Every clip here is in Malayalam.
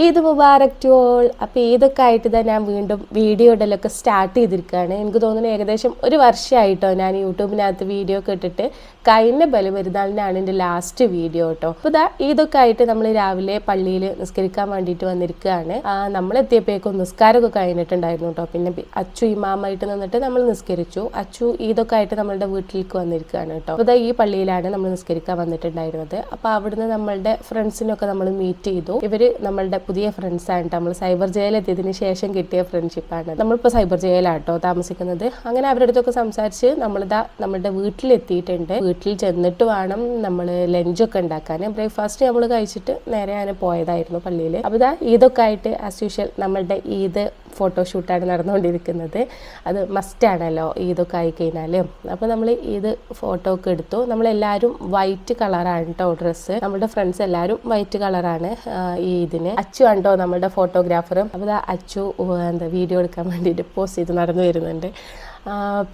ഈദ് മുബാറക് ടു ഓൾ അപ്പോൾ ഈദൊക്കെ ആയിട്ട് തന്നെ ഞാൻ വീണ്ടും വീഡിയോ ഇടലൊക്കെ സ്റ്റാർട്ട് ചെയ്തിരിക്കുകയാണ് എനിക്ക് തോന്നുന്നു ഏകദേശം ഒരു വർഷമായിട്ടോ ഞാൻ യൂട്യൂബിനകത്ത് വീഡിയോ ഒക്കെ ഇട്ടിട്ട് കഴിഞ്ഞ ബലിപെരുന്നാളിനാണ് എന്റെ ലാസ്റ്റ് വീഡിയോ കേട്ടോ അപ്പോൾ ഇതാ ഈദൊക്കെ ആയിട്ട് നമ്മൾ രാവിലെ പള്ളിയിൽ നിസ്കരിക്കാൻ വേണ്ടിയിട്ട് വന്നിരിക്കുകയാണ്. ആ, നമ്മളെത്തിയപ്പോഴേക്കും നിസ്കാരമൊക്കെ കഴിഞ്ഞിട്ടുണ്ടായിരുന്നു കേട്ടോ പിന്നെ അച്ചു ഇമാമായിട്ട് നിന്നിട്ട് നമ്മൾ നിസ്കരിച്ചു. അച്ചു ഈദൊക്കെ ആയിട്ട് നമ്മളുടെ വീട്ടിലേക്ക് വന്നിരിക്കുകയാണ് കേട്ടോ അപ്പോൾ ഈ പള്ളിയിലാണ് നമ്മൾ നിസ്കരിക്കാൻ വന്നിട്ടുണ്ടായിരുന്നത്. അപ്പോൾ അവിടുന്ന് നമ്മളുടെ ഫ്രണ്ട്സിനൊക്കെ നമ്മൾ മീറ്റ് ചെയ്തു. ഇവർ നമ്മളുടെ പുതിയ ഫ്രണ്ട്സാണ് നമ്മൾ സൈബർ ജയിലെത്തിയതിന് ശേഷം കിട്ടിയ ഫ്രണ്ട്ഷിപ്പാണ് നമ്മളിപ്പോൾ സൈബർ ജയിലാട്ടോ താമസിക്കുന്നത്. അങ്ങനെ അവരുടെ അടുത്തൊക്കെ സംസാരിച്ച് നമ്മളിതാ നമ്മളുടെ വീട്ടിലെത്തിയിട്ടുണ്ട്. വീട്ടിൽ ചെന്നിട്ട് വേണം നമ്മൾ ലഞ്ചൊക്കെ ഉണ്ടാക്കാൻ. ബ്രേക്ക്ഫാസ്റ്റ് നമ്മൾ കഴിച്ചിട്ട് നേരെ അങ്ങനെ പോയതായിരുന്നു പള്ളിയിൽ അപ്പോൾ ഇതാ ഈദൊക്കെ ആയിട്ട് ആസ് യൂഷ്വൽ നമ്മളുടെ ഈദ് ഫോട്ടോഷൂട്ടാണ് നടന്നുകൊണ്ടിരിക്കുന്നത്. അത് മസ്റ്റാണല്ലോ ഈദൊക്കെ ആയിക്കഴിഞ്ഞാൽ അപ്പോൾ നമ്മൾ ഈദ് ഫോട്ടോ ഒക്കെ എടുത്തു. നമ്മളെല്ലാവരും വൈറ്റ് കളറാണ് കേട്ടോ ഡ്രസ്സ് നമ്മുടെ ഫ്രണ്ട്സ് എല്ലാവരും വൈറ്റ് കളറാണ് ഈ ഇതിന്. അച്ചു ആണ്ടോ നമ്മുടെ ഫോട്ടോഗ്രാഫറും അപ്പോൾ അച്ചു എന്താ വീഡിയോ എടുക്കാൻ വേണ്ടിയിട്ട് പോസ്റ്റ് ചെയ്ത് നടന്നു വരുന്നുണ്ട്.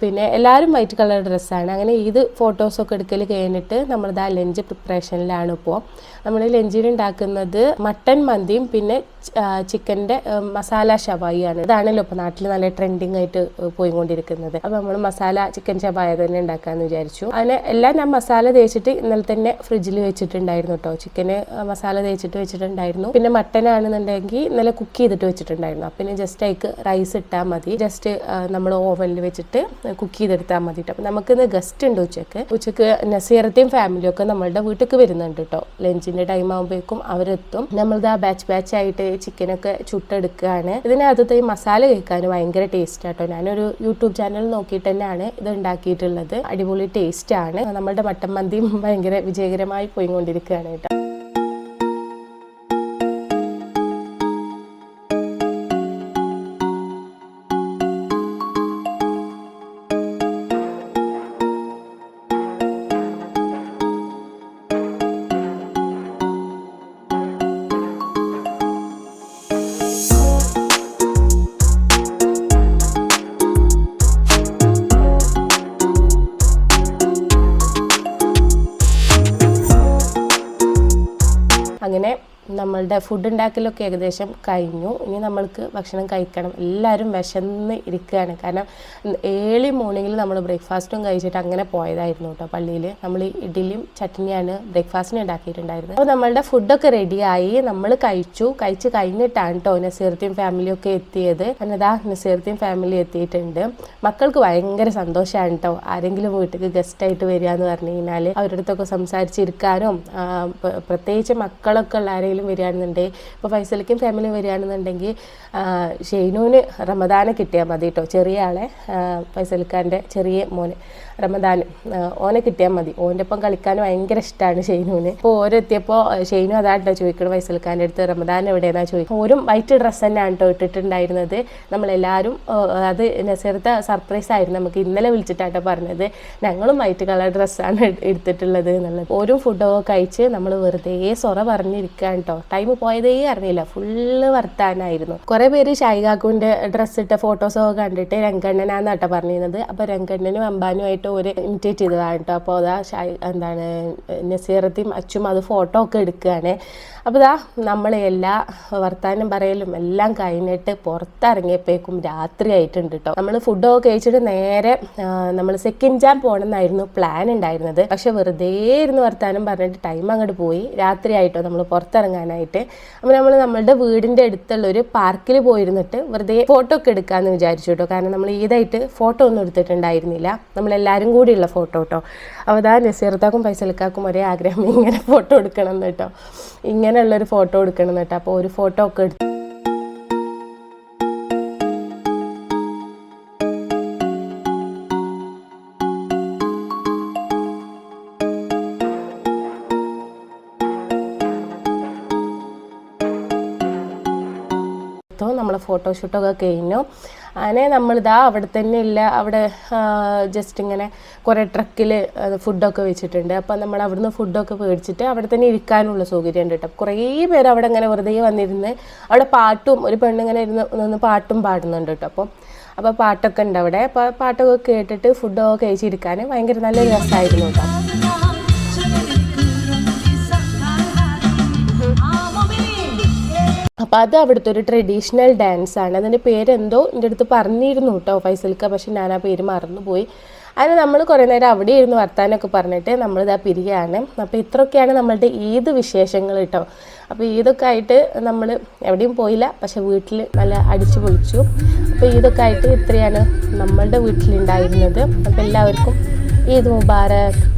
പിന്നെ എല്ലാവരും വൈറ്റ് കളർ ഡ്രസ്സാണ് അങ്ങനെ ഇത് ഫോട്ടോസൊക്കെ എടുക്കൽ കഴിഞ്ഞിട്ട് നമ്മളിതാ ലഞ്ച് പ്രിപ്പറേഷനിലാണ് ഇപ്പോൾ നമ്മൾ ലഞ്ചിന് ഉണ്ടാക്കുന്നത് മട്ടൻ മന്തിയും പിന്നെ ചിക്കന്റെ മസാല ഷവായിയാണ് ഇതാണല്ലോ ഇപ്പോൾ നാട്ടിൽ നല്ല ട്രെൻഡിങ് ആയിട്ട് പോയിക്കൊണ്ടിരിക്കുന്നത്. അപ്പോൾ നമ്മൾ മസാല ചിക്കൻ ഷവായ തന്നെ ഉണ്ടാക്കാമെന്ന് വിചാരിച്ചു. അങ്ങനെ എല്ലാം ഞാൻ മസാല തേച്ചിട്ട് ഇന്നലെ തന്നെ ഫ്രിഡ്ജിൽ വെച്ചിട്ടുണ്ടായിരുന്നു കേട്ടോ ചിക്കന് മസാല തേച്ചിട്ട് വെച്ചിട്ടുണ്ടായിരുന്നു. പിന്നെ മട്ടൻ ആണെന്നുണ്ടെങ്കിൽ ഇന്നലെ കുക്ക് ചെയ്തിട്ട് വെച്ചിട്ടുണ്ടായിരുന്നു. അപ്പം പിന്നെ ജസ്റ്റ് അതിക്ക് റൈസ് ഇട്ടാൽ മതി. ജസ്റ്റ് നമ്മൾ ഓവനിൽ വെച്ചിട്ട് കുക്ക് ചെയ്തെടുത്താൽ മതി കേട്ടോ അപ്പം നമുക്കിന്ന് ഗസ്റ്റ് ഉണ്ട് ഉച്ചയ്ക്ക് ഉച്ചയ്ക്ക് നസീറത്തെയും ഫാമിലിയും ഒക്കെ നമ്മളുടെ വീട്ടിലേക്ക് വരുന്നുണ്ട് കേട്ടോ ലഞ്ചിന്റെ ടൈം ആകുമ്പോഴേക്കും അവരെത്തും. നമ്മളിത് ആ ബാച്ച് ബാച്ച് ആയിട്ട് ചിക്കനൊക്കെ ചുട്ടെടുക്കുകയാണ് ഇതിനകത്തത്തെ ഈ മസാല കഴിക്കാൻ ഭയങ്കര ടേസ്റ്റ് ആട്ടോ ഞാനൊരു യൂട്യൂബ് ചാനൽ നോക്കിയിട്ട് തന്നെയാണ് ഇത് ഉണ്ടാക്കിയിട്ടുള്ളത്. അടിപൊളി ടേസ്റ്റ് ആണ്. നമ്മുടെ മട്ടൻ മന്തിയും ഭയങ്കര വിജയകരമായി പോയിക്കൊണ്ടിരിക്കുകയാണ് കേട്ടോ. അങ്ങനെ നമ്മളുടെ ഫുഡ് ഉണ്ടാക്കലൊക്കെ ഏകദേശം കഴിഞ്ഞു. ഇനി നമ്മൾക്ക് ഭക്ഷണം കഴിക്കണം. എല്ലാവരും വിശന്ന് ഇരിക്കുകയാണ് കാരണം ഏർലി മോർണിംഗിൽ നമ്മൾ ബ്രേക്ക്ഫാസ്റ്റും കഴിച്ചിട്ട് അങ്ങനെ പോയതായിരുന്നു കേട്ടോ പള്ളിയിൽ നമ്മൾ ഇഡ്ഡലിയും ചട്നിയാണ് ബ്രേക്ക്ഫാസ്റ്റിന് ഉണ്ടാക്കിയിട്ടുണ്ടായിരുന്നത് അപ്പോൾ നമ്മളുടെ ഫുഡൊക്കെ റെഡിയായി നമ്മൾ കഴിച്ചു. കഴിച്ച് കഴിഞ്ഞിട്ടാണ് കേട്ടോ നസീർത്തിയും ഫാമിലിയൊക്കെ എത്തിയത്. അന്നതാ നസീർത്തിയും ഫാമിലി എത്തിയിട്ടുണ്ട്. മക്കൾക്ക് ഭയങ്കര സന്തോഷമാണ് കേട്ടോ ആരെങ്കിലും വീട്ടിലേക്ക് ഗസ്റ്റായിട്ട് വരിക എന്ന് പറഞ്ഞു കഴിഞ്ഞാൽ അവരുടെ അടുത്തൊക്കെ സംസാരിച്ചിരിക്കാനും പ്രത്യേകിച്ച് മക്കളൊക്കെ ഉള്ള ആരെങ്കിലും വരികയാണെന്നുണ്ടെങ്കിൽ ഇപ്പോൾ ഫൈസലിക്കും ഫാമിലി വരികയാണെന്നുണ്ടെങ്കിൽ ഷെയ്നുവിന് റമദാനെ കിട്ടിയാൽ മതി കേട്ടോ ചെറിയ ആളെ ഫൈസലിക്കാന്റെ ചെറിയ മോന് റമദാൻ ഓനെ കിട്ടിയാൽ മതി. ഓന്റെ ഒപ്പം കളിക്കാൻ ഭയങ്കര ഇഷ്ടമാണ് ഷെയ്നുവിന് അപ്പോൾ ഓരെത്തിയപ്പോൾ ഷെയ്നു അതാണ്ടോ ചോദിക്കണം ഫൈസൽഖാന്റെ അടുത്ത് റമദാൻ എവിടെയെന്നാണ് ചോദിക്കും ഓരും വൈറ്റ് ഡ്രസ്സ് തന്നെയാണ് കേട്ടോ ഇട്ടിട്ടുണ്ടായിരുന്നത്. നമ്മളെല്ലാവരും അത് നസീറത്തെ സർപ്രൈസ് ആയിരുന്നു. നമുക്ക് ഇന്നലെ വിളിച്ചിട്ടാട്ടോ പറഞ്ഞത്. ഞങ്ങളും വൈറ്റ് കളർ ഡ്രസ്സാണ് എടുത്തിട്ടുള്ളത് എന്നുള്ളത്. ഓരോ ഫുഡൊക്കെ കഴിച്ച് നമ്മൾ വെറുതെ സൊറ പറഞ്ഞിരിക്കാൻ കേട്ടോ. ടൈം പോയതേ അറിഞ്ഞില്ല. ഫുള്ള് വർത്താനായിരുന്നു. കുറേ പേര് ഷൈകാക്കുവിന്റെ ഡ്രസ്സ് ഇട്ട ഫോട്ടോസൊക്കെ കണ്ടിട്ട് രംഗണ്ണനാന്നാട്ടോ പറഞ്ഞിരുന്നത്. അപ്പോൾ രംഗണ്ണനും അമ്പാനുമായിട്ട് ഒരു ഇമിറ്റേറ്റ് ചെയ്തതാണ് കേട്ടോ. അപ്പോൾ അതാ ഷൈ എന്താണ് നസീറത്തിയും അച്ചും അത് ഫോട്ടോ ഒക്കെ എടുക്കുകയാണ് അപ്പോൾ ഇതാ നമ്മൾ എല്ലാ വർത്താനം പറയലും എല്ലാം കഴിഞ്ഞിട്ട് പുറത്തിറങ്ങിയപ്പോഴേക്കും രാത്രി ആയിട്ടുണ്ട് കേട്ടോ. നമ്മൾ ഫുഡൊക്കെ കഴിച്ചിട്ട് നേരെ നമ്മൾ സെക്കൻഡ് ജാം പോകണമെന്നായിരുന്നു പ്ലാൻ ഉണ്ടായിരുന്നത്. പക്ഷെ വെറുതെ ഇരുന്ന് വർത്താനം പറഞ്ഞിട്ട് ടൈം അങ്ങോട്ട് പോയി. രാത്രി ആയിട്ടോ നമ്മൾ പുറത്തിറങ്ങാനായിട്ട് അപ്പോൾ നമ്മൾ നമ്മളുടെ വീടിന്റെ അടുത്തുള്ള ഒരു പാർക്കിൽ പോയിരുന്നിട്ട് വെറുതെ ഫോട്ടോ ഒക്കെ എടുക്കാമെന്ന് വിചാരിച്ചു കേട്ടോ കാരണം നമ്മൾ ഈതായിട്ട് ഫോട്ടോ ഒന്നും എടുത്തിട്ടുണ്ടായിരുന്നില്ല. നമ്മളെല്ലാവരും കൂടിയുള്ള ഫോട്ടോ കേട്ടോ അപ്പോൾ അതാ നസീർത്താക്കും പൈസലക്കാക്കും ഒരേ ആഗ്രഹം ഇങ്ങനെ ഫോട്ടോ എടുക്കണം എന്ന് കേട്ടോ ഇങ്ങനെയുള്ളൊരു ഫോട്ടോ എടുക്കണം എന്ന് കേട്ടോ അപ്പോൾ ഒരു ഫോട്ടോ ഒക്കെ എടുത്തു എടുത്തു നമ്മൾ ഫോട്ടോഷൂട്ടൊക്കെ കഴിഞ്ഞു. അങ്ങനെ നമ്മളിതാ അവിടെ തന്നെ ഇല്ല. അവിടെ ജസ്റ്റ് ഇങ്ങനെ കുറേ ട്രക്കിൽ ഫുഡൊക്കെ വെച്ചിട്ടുണ്ട്. അപ്പം നമ്മൾ അവിടുന്ന് ഫുഡൊക്കെ മേടിച്ചിട്ട് അവിടെ തന്നെ ഇരിക്കാനുള്ള സൗകര്യം ഉണ്ട് കേട്ടോ. കുറേ പേര് അവിടെ ഇങ്ങനെ വെറുതെ വന്നിരുന്ന് അവിടെ പാട്ടും ഒരു പെണ്ണിങ്ങനെ ഇരുന്ന് നിന്ന് പാട്ടും പാടുന്നുണ്ട് കേട്ടോ. അപ്പം അപ്പോൾ പാട്ടൊക്കെ ഉണ്ട് അവിടെ. അപ്പോൾ പാട്ടൊക്കെ കേട്ടിട്ട് ഫുഡൊക്കെ കഴിച്ചിരിക്കാൻ ഭയങ്കര നല്ല രസമായിരുന്നു കേട്ടോ. അപ്പോൾ അത് അവിടുത്തെ ഒരു ട്രഡീഷണൽ ഡാൻസ് ആണ്. അതിന്റെ പേരെന്തോ എന്റെ അടുത്ത് പറഞ്ഞിരുന്നു കേട്ടോ ഫൈസൽക്ക പക്ഷെ ഞാൻ ആ പേര് മറന്നുപോയി. അതിന് നമ്മൾ കുറേ നേരം അവിടെ ഇരുന്ന് വർത്താനമൊക്കെ പറഞ്ഞിട്ട് നമ്മളിതാ പിരിയാണ്. അപ്പോൾ ഇത്രയൊക്കെയാണ് നമ്മളുടെ ഏത് വിശേഷങ്ങൾ കേട്ടോ. അപ്പോൾ ഏതൊക്കെ ആയിട്ട് നമ്മൾ എവിടെയും പോയില്ല പക്ഷെ വീട്ടിൽ നല്ല അടിച്ചു പൊളിച്ചു. അപ്പോൾ ഏതൊക്കെ ആയിട്ട് ഇത്രയാണ് നമ്മളുടെ വീട്ടിലുണ്ടായിരുന്നത്. അപ്പോൾ എല്ലാവർക്കും ഈദ് മുബാറക്.